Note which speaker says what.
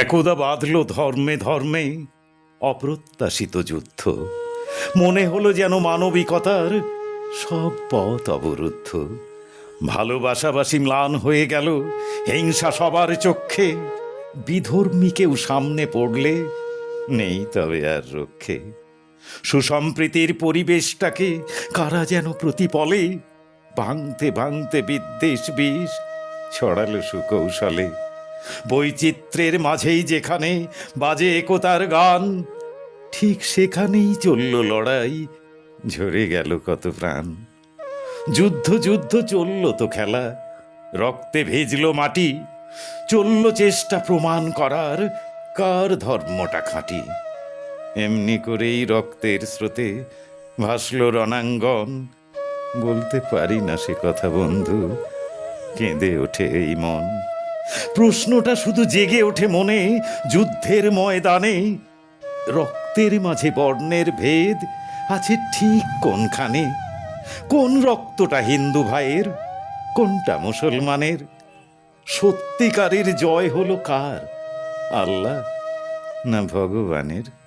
Speaker 1: একদা বাঁধল ধর্মে ধর্মে অপ্রত্যাশিত যুদ্ধ। মনে হলো যেন মানবিকতার সব পথ অবরুদ্ধ। ভালোবাসাবাসি ম্লান হয়ে গেল, হিংসা সবার চক্ষে। বিধর্মী কেউ সামনে পড়লে নেই তবে আর রক্ষে। সুসম্প্রীতির পরিবেশটাকে কারা যেন প্রতিপলে, ভাঙতে ভাঙতে বিদ্বেষ বিষ ছড়ালো সুকৌশলে। বৈচিত্র্যের মাঝেই যেখানে বাজে একতার গান, ঠিক সেখানেই চলল লড়াই। ঝরে গেল কত প্রাণ। যুদ্ধ যুদ্ধ, চলল তো খেলা। রক্তে ভেজল মাটি। চলল চেষ্টা প্রমাণ করার। কার ধর্মটা খাঁটি? এমনি করেই রক্তের স্রোতে ভাসল রণাঙ্গন। বলতে পারি না সে কথা, বন্ধু। কেঁদে ওঠে এই মন। প্রশ্নটা শুধু জেগে ওঠে মনে, যুদ্ধের ময়দানে। রক্তের মাঝে বর্ণের ভেদ আছে ঠিক কোনখানে? কোন রক্তটা হিন্দু ভাইয়ের, কোনটা মুসলমানের? সত্যিকারের জয় হলো কার? আল্লাহ না ভগবানের?